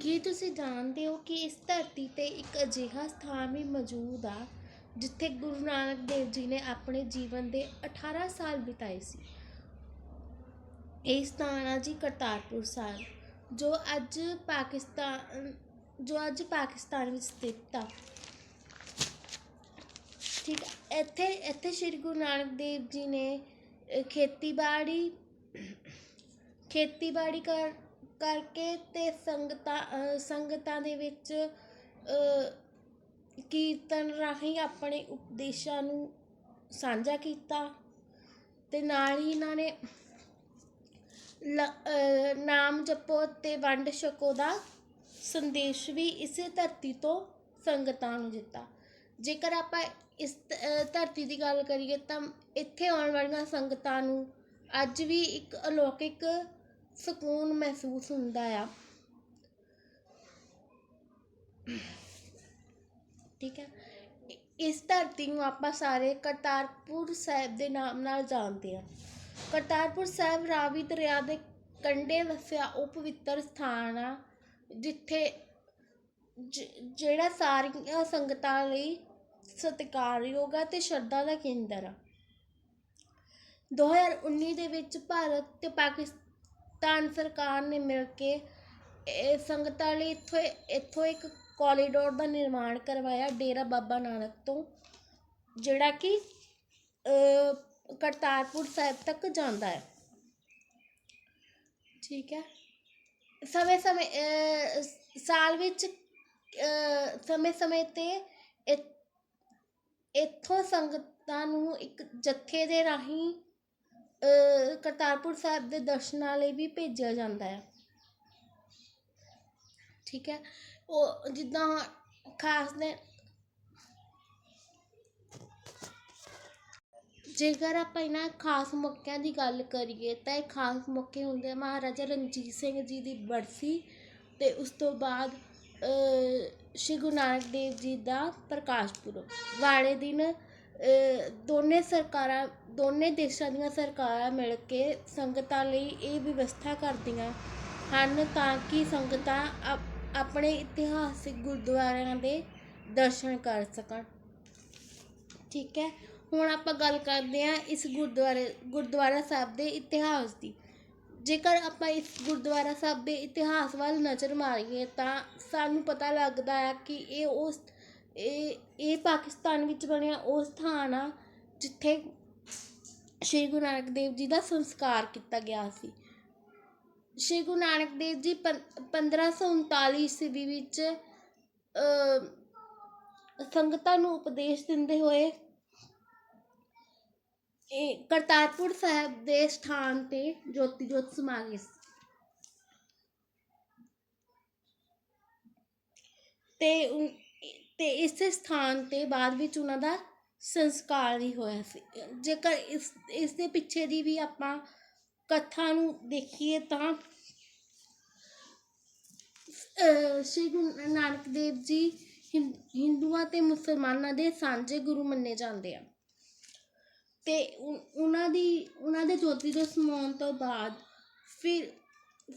ਕੀ ਤੁਸੀਂ ਜਾਣਦੇ ਹੋ ਕਿ ਇਸ ਧਰਤੀ ਤੇ ਇੱਕ ਅਜਿਹਾ ਸਥਾਨ ਵੀ ਮੌਜੂਦ ਆ, ਜਿੱਥੇ ਗੁਰੂ ਨਾਨਕ ਦੇਵ ਜੀ ਨੇ ਆਪਣੇ ਜੀਵਨ ਦੇ 18 ਸਾਲ ਬਿਤਾਏ ਸੀ? ਇਹ ਸਥਾਨ ਆ ਜੀ ਕਰਤਾਰਪੁਰ ਸਾਹਿਬ, ਜੋ ਅੱਜ ਪਾਕਿਸਤਾਨ, ਜੋ ਅੱਜ ਪਾਕਿਸਤਾਨ ਵਿੱਚ ਸਥਿਤ ਆ। ਠੀਕ ਇੱਥੇ ਇੱਥੇ ਸ੍ਰੀ ਗੁਰੂ ਨਾਨਕ ਦੇਵ ਜੀ ਨੇ ਖੇਤੀਬਾੜੀ ਖੇਤੀਬਾੜੀ ਕਰ ਕਰਕੇ ਅਤੇ ਸੰਗਤਾਂ ਸੰਗਤਾਂ ਦੇ ਵਿੱਚ ਕੀਰਤਨ ਰਾਹੀਂ ਆਪਣੇ ਉਪਦੇਸ਼ਾਂ ਨੂੰ ਸਾਂਝਾ ਕੀਤਾ ਅਤੇ ਨਾਲ ਹੀ ਇਹਨਾਂ ਨੇ ਲ- ਨਾਮ ਜਪੋ ਅਤੇ ਵੰਡ ਛਕੋ ਦਾ ਸੰਦੇਸ਼ ਵੀ ਇਸੇ ਧਰਤੀ ਤੋਂ ਸੰਗਤਾਂ ਨੂੰ ਦਿੱਤਾ। ਜੇਕਰ ਆਪਾਂ ਇਸ ਧਰਤੀ ਦੀ ਗੱਲ ਕਰੀਏ ਤਾਂ ਇੱਥੇ ਆਉਣ ਵਾਲੀਆਂ ਸੰਗਤਾਂ ਨੂੰ ਅੱਜ ਵੀ ਇੱਕ ਅਲੌਕਿਕ ਸਕੂਨ ਮਹਿਸੂਸ ਹੁੰਦਾ ਆ। ਠੀਕ ਹੈ ਇਸ ਧਰਤੀ ਨੂੰ ਆਪਾਂ ਸਾਰੇ ਕਰਤਾਰਪੁਰ ਸਾਹਿਬ ਦੇ ਨਾਮ ਨਾਲ ਜਾਣਦੇ ਹਾਂ ਕਰਤਾਰਪੁਰ ਸਾਹਿਬ ਰਾਵੀ ਦਰਿਆ ਦੇ ਕੰਢੇ ਵਸਿਆ ਉਹ ਪਵਿੱਤਰ ਸਥਾਨ ਆ, ਜਿੱਥੇ ਜਿਹੜਾ ਸਾਰੀਆਂ ਸੰਗਤਾਂ ਲਈ ਸਤਿਕਾਰਯੋਗ ਆ ਤੇ ਸ਼ਰਧਾ ਦਾ ਕੇਂਦਰ ਆ। 2019 ਦੇ ਵਿੱਚ ਭਾਰਤ ਤੇ ਪਾਕਿਸਤਾਨ ਸਰਕਾਰ ਨੇ ਮਿਲ ਕੇ ਇਹ ਸੰਗਤਾਂ ਲਈ ਇੱਥੋਂ ਇੱਥੋਂ ਇੱਕ ਕੋਰੀਡੋਰ ਦਾ ਨਿਰਮਾਣ ਕਰਵਾਇਆ ਡੇਰਾ ਬਾਬਾ ਨਾਨਕ ਤੋਂ ਜਿਹੜਾ ਕਿ ਕਰਤਾਰਪੁਰ ਸਾਹਿਬ ਤੱਕ ਜਾਂਦਾ ਹੈ। ਠੀਕ ਹੈ। ਸਮੇਂ ਸਮੇਂ ਅ, ਸਾਲ ਵਿੱਚ ਸਮੇਂ ਸਮੇਂ ਤੇ ਇ- ਇੱਥੋਂ ਸੰਗਤਾਂ ਨੂੰ ਇੱਕ ਜੱਥੇ ਦੇ ਰਾਹੀਂ ਕਰਤਾਰਪੁਰ ਸਾਹਿਬ ਦੇ ਦਰਸ਼ਨਾਂ ਲਈ ਵੀ ਭੇਜਿਆ ਜਾਂਦਾ ਹੈ ਠੀਕ ਹੈ। ਉਹ ਜਿੱਦਾਂ ਖਾਸ ਨੇ ਜੇਕਰ ਆਪਾਂ ਇਹਨਾਂ ਖਾਸ ਮੌਕਿਆਂ ਦੀ ਗੱਲ ਕਰੀਏ ਤਾਂ ਇਹ ਖਾਸ ਮੌਕੇ ਹੁੰਦੇ ਆ ਮਹਾਰਾਜਾ ਰਣਜੀਤ ਸਿੰਘ ਜੀ ਦੀ ਬਰਸੀ ਤੇ ਉਸ ਤੋਂ ਬਾਅਦ ਸ਼੍ਰੀ ਗੁਰੂ ਨਾਨਕ ਦੇਵ ਜੀ ਦਾ ਪ੍ਰਕਾਸ਼ ਪੁਰਬ। ਵਾਲੇ ਦਿਨ ਦੋਨੇ ਸਰਕਾਰਾਂ, ਦੋਨੇ ਦੇਸ਼ਾਂ ਦੀਆਂ ਸਰਕਾਰਾਂ ਮਿਲ ਕੇ ਸੰਗਤਾਂ ਲਈ ਇਹ ਵਿਵਸਥਾ ਕਰਦੀਆਂ ਹਨ ਤਾਂ ਕਿ ਸੰਗਤਾਂ ਆਪ- ਆਪਣੇ ਇਤਿਹਾਸਿਕ ਗੁਰਦੁਆਰਿਆਂ ਦੇ ਦਰਸ਼ਨ ਕਰ ਸਕਣ। ਠੀਕ ਹੈ, ਹੁਣ ਆਪਾਂ ਗੱਲ ਕਰਦੇ ਹਾਂ ਇਸ ਗੁਰਦੁਆਰੇ, ਗੁਰਦੁਆਰਾ ਸਾਹਿਬ ਦੇ ਇਤਿਹਾਸ ਦੀ। ਜੇਕਰ ਆਪਾਂ ਇਸ ਗੁਰਦੁਆਰਾ ਸਾਹਿਬ ਦੇ ਇਤਿਹਾਸ ਵੱਲ ਨਜ਼ਰ ਮਾਰੀਏ ਤਾਂ ਸਾਨੂੰ ਪਤਾ ਲੱਗਦਾ ਹੈ ਕਿ ਇਹ ਉਸ ਇਹ ਇਹ ਪਾਕਿਸਤਾਨ ਵਿੱਚ ਬਣਿਆ ਉਹ ਸਥਾਨ ਆ ਜਿੱਥੇ ਸ਼੍ਰੀ ਗੁਰੂ ਨਾਨਕ ਦੇਵ ਜੀ ਦਾ ਸੰਸਕਾਰ ਕੀਤਾ ਗਿਆ ਸੀ। ਸ਼੍ਰੀ ਗੁਰੂ ਨਾਨਕ ਦੇਵ ਜੀ ਪੰ- 1539 ਈਸਵੀ ਵਿੱਚ ਸੰਗਤਾਂ ਨੂੰ ਉਪਦੇਸ਼ ਦਿੰਦੇ ਹੋਏ ਇਹ ਕਰਤਾਰਪੁਰ ਸਾਹਿਬ ਦੇ ਸਥਾਨ ਤੇ ਜੋਤੀ ਜੋਤ ਸਮਾ ਗਏ ਤੇ ਉਨ- ਇਸੇ ਸਥਾਨ ਤੇ ਬਾਅਦ ਵਿੱਚ ਉਹਨਾਂ ਦਾ ਸੰਸਕਾਰ ਵੀ ਹੋਇਆ ਸੀ। ਜੇਕਰ ਇਸ ਇਸ ਦੇ ਪਿੱਛੇ ਦੀ ਵੀ ਆਪਾਂ ਕਥਾ ਨੂੰ ਦੇਖੀਏ ਤਾਂ ਸ਼੍ਰੀ ਗੁਰੂ ਨਾਨਕ ਦੇਵ ਜੀ ਹਿੰ- ਹਿੰਦੂਆਂ ਤੇ ਮੁਸਲਮਾਨਾਂ ਦੇ ਸਾਂਝੇ ਗੁਰੂ ਮੰਨੇ ਜਾਂਦੇ ਆ। ਤੇ ਉਹਨਾਂ ਦੀ, ਉਹਨਾਂ ਦੇ ਜੋਤੀ ਦੇ ਸਮਾਉਣ ਤੋਂ ਬਾਅਦ ਫਿਰ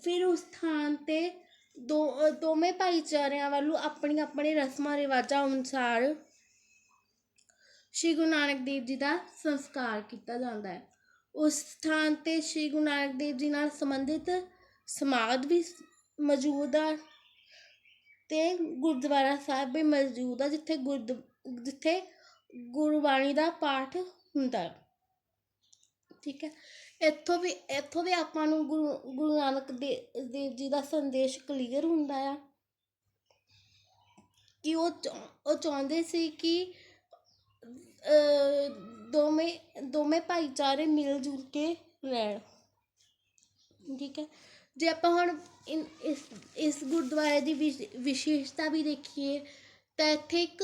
ਫਿਰ ਉਸ ਥਾਂ ਤੇ ਦੋ ਦੋਵੇਂ ਭਾਈਚਾਰਿਆਂ ਵੱਲੋਂ ਆਪਣੀ ਆਪਣੇ ਰਸਮਾਂ, ਰਿਵਾਜਾਂ ਅਨੁਸਾਰ ਸ਼੍ਰੀ ਗੁਰੂ ਨਾਨਕ ਦੇਵ ਜੀ ਦਾ ਸੰਸਕਾਰ ਕੀਤਾ ਜਾਂਦਾ ਹੈ। ਉਸ ਸਥਾਨ ਤੇ ਸ਼੍ਰੀ ਗੁਰੂ ਨਾਨਕ ਦੇਵ ਜੀ ਨਾਲ ਸੰਬੰਧਿਤ ਸਮਾਧ ਵੀ ਮੌਜੂਦ ਆ ਤੇ ਗੁਰਦੁਆਰਾ ਸਾਹਿਬ ਵੀ ਮੌਜੂਦ ਆ, ਜਿੱਥੇ ਗੁਰਦ, ਜਿੱਥੇ ਗੁਰਬਾਣੀ ਦਾ ਪਾਠ ਹੁੰਦਾ ਠੀਕ ਹੈ। ਇੱਥੋਂ ਵੀ ਇੱਥੋਂ ਵੀ ਆਪਾਂ ਨੂੰ ਗੁਰੂ ਗੁਰੂ ਨਾਨਕ ਦੇ- ਦੇਵ ਜੀ ਦਾ ਸੰਦੇਸ਼ ਕਲੀਅਰ ਹੁੰਦਾ ਆ ਕਿ ਉਹ ਉਹ ਚਾਹੁੰਦੇ ਸੀ ਕਿ ਦੋਵੇਂ ਦੋਵੇਂ ਭਾਈਚਾਰੇ ਮਿਲ ਜੁਲ ਕੇ ਰਹਿਣ। ਠੀਕ ਹੈ। ਜੇ ਆਪਾਂ ਹੁਣ ਇਨ- ਇਸ ਇਸ ਗੁਰਦੁਆਰੇ ਦੀ ਵਿਸ਼- ਵਿਸ਼ੇਸ਼ਤਾ ਵੀ ਦੇਖੀਏ ਤਾਂ ਇੱਥੇ ਇੱਕ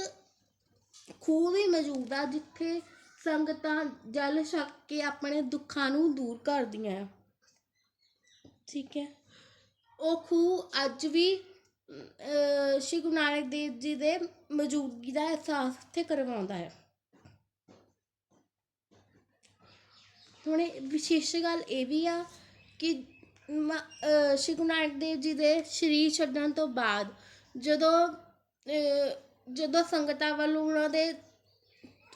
ਖੂਹ ਵੀ ਮੌਜੂਦ ਆ ਜਿੱਥੇ ਸੰਗਤਾਂ ਜਲ ਛਕ ਕੇ ਆਪਣੇ ਦੁੱਖਾਂ ਨੂੰ ਦੂਰ ਕਰਦੀਆਂ ਆ। ਠੀਕ ਹੈ। ਉਹ ਖੂਹ ਅੱਜ ਵੀ ਅਹ, ਸ਼੍ਰੀ ਗੁਰੂ ਨਾਨਕ ਦੇਵ ਜੀ ਦੇ ਮੌਜੂਦਗੀ ਦਾ ਅਹਿਸਾਸ ਇੱਥੇ ਕਰਵਾਉਂਦਾ ਹੈ। ਹੁਣ ਵਿਸ਼ੇਸ਼ ਗੱਲ ਇਹ ਵੀ ਆ ਕਿ ਸ਼੍ਰੀ ਗੁਰੂ ਨਾਨਕ ਦੇਵ ਜੀ ਦੇ ਸਰੀਰ ਛੱਡਣ ਤੋਂ ਬਾਅਦ ਜਦੋਂ ਅਹ ਜਦੋਂ ਸੰਗਤਾਂ ਵੱਲੋਂ ਉਹਨਾਂ ਦੇ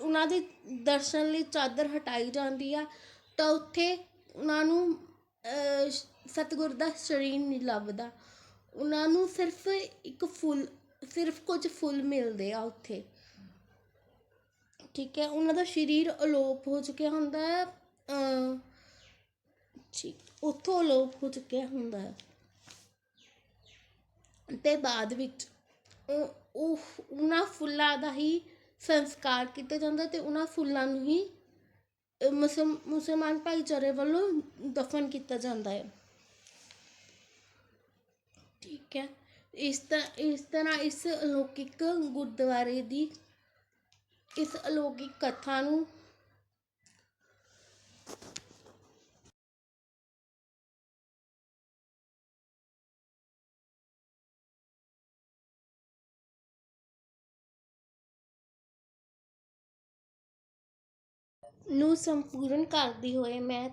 ਉਹਨਾਂ ਦੇ ਦਰਸ਼ਨ ਲਈ ਚਾਦਰ ਹਟਾਈ ਜਾਂਦੀ ਆ ਤਾਂ ਉੱਥੇ ਉਹਨਾਂ ਨੂੰ ਸਤਿਗੁਰ ਦਾ ਸਰੀਰ ਨਹੀਂ ਲੱਭਦਾ। ਉਹਨਾਂ ਨੂੰ ਸਿਰਫ ਇੱਕ ਫੁੱਲ ਸਿਰਫ ਕੁਝ ਫੁੱਲ ਮਿਲਦੇ ਆ ਉੱਥੇ। ਠੀਕ ਹੈ ਉਹਨਾਂ ਦਾ ਸਰੀਰ ਅਲੋਪ ਹੋ ਚੁੱਕਿਆ ਹੁੰਦਾ ਹੈ। ਅਹ, ਠੀਕ ਉੱਥੋਂ ਅਲੋਪ ਹੋ ਚੁੱਕਿਆ ਹੁੰਦਾ ਹੈ। ਤੇ ਬਾਅਦ ਵਿੱਚ ਉਹ ਉਹਨਾਂ ਫੁੱਲਾਂ ਦਾ ਹੀ ਸੰਸਕਾਰ ਕੀਤਾ ਜਾਂਦਾ ਤੇ ਉਹਨਾਂ ਫੁੱਲਾਂ ਨੂੰ ਹੀ ਅਹ, ਮੁਸਲ ਮੁਸਲਮਾਨ ਭਾਈਚਾਰੇ ਵੱਲੋਂ ਦਫਨ ਕੀਤਾ ਜਾਂਦਾ ਹੈ। ਠੀਕ ਹੈ। ਇਸ ਤਰ੍ਹਾਂ ਇਸ ਤਰ੍ਹਾਂ ਇਸ ਅਲੌਕਿਕ ਗੁਰਦੁਆਰੇ ਦੀ ਇਸ ਅਲੌਕਿਕ ਕਥਾ ਨੂੰ ਨੂੰ ਸੰਪੂਰਨ ਕਰਦੀ ਹੋਏ, ਮੈਂ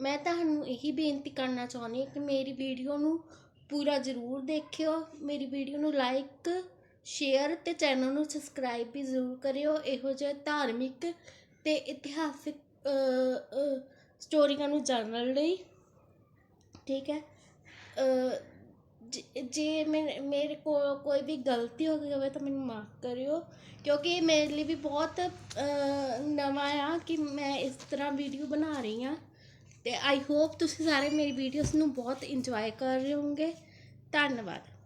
ਮੈਂ ਤੁਹਾਨੂੰ ਇਹੀ ਬੇਨਤੀ ਕਰਨਾ ਚਾਹੁੰਦੀ ਹਾਂ ਕਿ ਮੇਰੀ ਵੀਡੀਓ ਨੂੰ ਪੂਰਾ ਜ਼ਰੂਰ ਦੇਖਿਓ, ਮੇਰੀ ਵੀਡੀਓ ਨੂੰ ਲਾਈਕ ਸ਼ੇਅਰ ਅਤੇ ਚੈਨਲ ਨੂੰ ਸਬਸਕ੍ਰਾਈਬ ਵੀ ਜ਼ਰੂਰ ਕਰਿਓ। ਇਹੋ ਜਿਹੇ ਧਾਰਮਿਕ ਅਤੇ ਇਤਿਹਾਸਿਕ ਸਟੋਰੀਆਂ ਨੂੰ ਜਾਣਨ ਲਈ, ਠੀਕ ਹੈ? ਜੇ- ਜੇ ਮੇਰੇ ਮੇਰੇ ਕੋਲ ਕੋਈ ਵੀ ਗਲਤੀ ਹੋ ਗਈ ਹੋਵੇ ਤਾਂ ਮੈਨੂੰ ਮਾਫ ਕਰਿਓ। ਕਿਉਂਕਿ ਇਹ ਮੇਰੇ ਲਈ ਵੀ ਬਹੁਤ ਨਵਾਂ ਆ ਕਿ ਮੈਂ ਇਸ ਤਰ੍ਹਾਂ ਵੀਡੀਓ ਬਣਾ ਰਹੀ ਹਾਂ। ਅਤੇ ਆਈ ਹੋਪ ਤੁਸੀਂ ਸਾਰੇ ਮੇਰੀ ਵੀਡੀਓਜ਼ ਨੂੰ ਬਹੁਤ ਇੰਜੋਏ ਕਰ ਰਹੇ ਹੋਵੋਗੇ। ਧੰਨਵਾਦ।